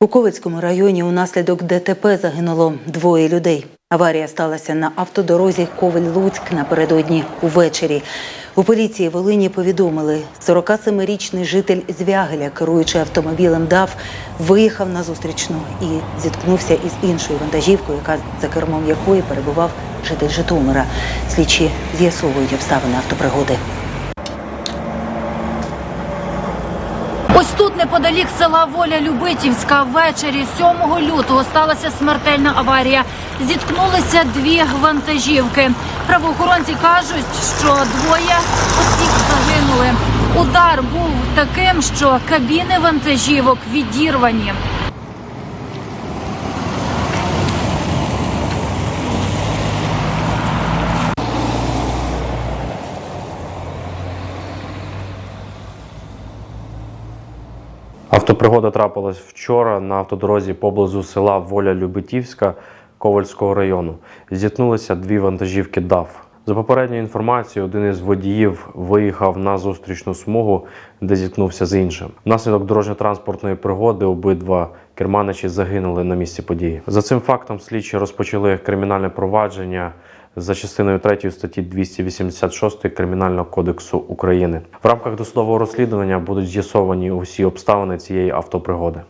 У Ковицькому районі унаслідок ДТП загинуло двоє людей. Аварія сталася на автодорозі Ковель-Луцьк напередодні увечері. У поліції Волині повідомили, 47-річний житель Звягеля, керуючи автомобілем ДАВ, виїхав на зустрічну і зіткнувся із іншою вантажівкою, яка за кермом якої перебував житель Житомира. Слідчі з'ясовують обставини автопригоди. Ось тут, неподалік села Воля Любитівська, ввечері 7 лютого сталася смертельна аварія. Зіткнулися дві вантажівки. Правоохоронці кажуть, що двоє осіб загинули. Удар був таким, що кабіни вантажівок відірвані. Автопригода трапилась вчора на автодорозі поблизу села Воля Любитівська Ковальського району. Зіткнулися дві вантажівки ДАФ. За попередньою інформацією, один із водіїв виїхав на зустрічну смугу, де зіткнувся з іншим. Внаслідок дорожньо-транспортної пригоди обидва керманичі загинули на місці події. За цим фактом слідчі розпочали кримінальне провадження за частиною 3 статті 286 Кримінального кодексу України. В рамках досудового розслідування будуть з'ясовані усі обставини цієї автопригоди.